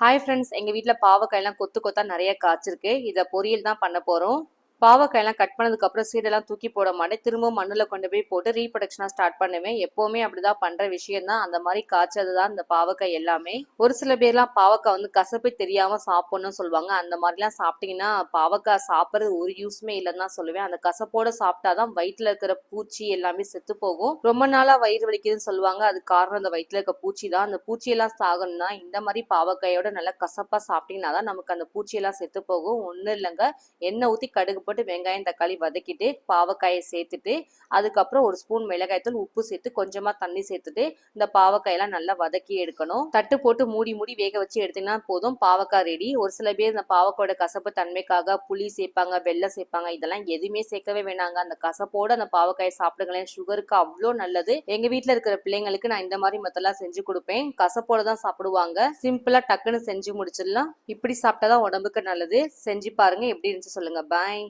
Hi friends எங்கள் வீட்டில் பாவக்காயெல்லாம் கொத்து கொத்தா நிறைய காய்ச்சிருக்கு. இதை பொரியல் தான் பண்ண போகிறோம் பாவக்காயெல்லாம் கட் பண்ணதுக்கப்புறம் சீடெல்லாம் தூக்கி போட மாட்டேன். திரும்பவும் மண்ணில் கொண்டு போய் போட்டு ரீப்ரொடக்ஷனாக ஸ்டார்ட் பண்ணுவேன். எப்போவுமே அப்படிதான் பண்ணுற விஷயம் தான் அந்த மாதிரி காய்ச்சது தான் இந்த பாவக்காய் எல்லாமே. ஒரு சில பேர்லாம் பாவக்காய் வந்து கசப்பே தெரியாமல் சாப்பிடணும்னு சொல்லுவாங்க. அந்த மாதிரிலாம் சாப்பிட்டீங்கன்னா பாவக்காய் சாப்பிட்றது ஒரு யூஸ்மே இல்லைன்னு தான் சொல்லுவேன். அந்த கசப்போட சாப்பிட்டாதான் வயிற்றுல இருக்கிற பூச்சி எல்லாமே செத்து போகும். ரொம்ப நாளாக வயிறு வலிக்குதுன்னு சொல்லுவாங்க. அது காரணம் அந்த வயிற்றுல இருக்க பூச்சி தான் அந்த பூச்சியெல்லாம் சாகணும்னா இந்த மாதிரி பாவக்காயோட நல்லா கசப்பாக சாப்பிட்டீங்கன்னா தான் நமக்கு அந்த பூச்சியெல்லாம் செத்து போகும். ஒன்றும் இல்லைங்க. எண்ணெய் ஊற்றி கடுகு போட்டு வெங்காயம் தக்காளி வதக்கிட்டு பாவக்காயை சேர்த்துட்டு அதுக்கப்புறம் ஒரு ஸ்பூன் மிளகாய்த்தூள் உப்பு சேர்த்து கொஞ்சமாக தண்ணி சேர்த்துட்டு இந்த பாவக்காயெல்லாம் நல்லா வதக்கி எடுக்கணும். தட்டு போட்டு மூடி மூடி வேக வச்சு எடுத்தீங்கன்னா போதும். பாவக்காய் ரெடி ஒரு சில பேர் இந்த பாவக்காயோட கசப்பு தன்மைக்காக புளி சேர்ப்பாங்க வெள்ளை சேர்ப்பாங்க. இதெல்லாம் எதுவுமே சேர்க்கவே வேணாங்க. அந்த கசப்போட அந்த பாவக்காயை சாப்பிடுங்களேன். சுகருக்கு அவ்வளோ நல்லது. எங்க வீட்டில் இருக்கிற பிள்ளைங்களுக்கு நான் இந்த மாதிரி மத்தெல்லாம் செஞ்சு கொடுப்பேன். கசப்போட தான் சாப்பிடுவாங்க. சிம்பிளா டக்குன்னு செஞ்சு முடிச்சிடலாம். இப்படி சாப்பிட்டா தான் உடம்புக்கு நல்லது. செஞ்சு பாருங்க. எப்படி இருந்துச்சு சொல்லுங்க. பாய்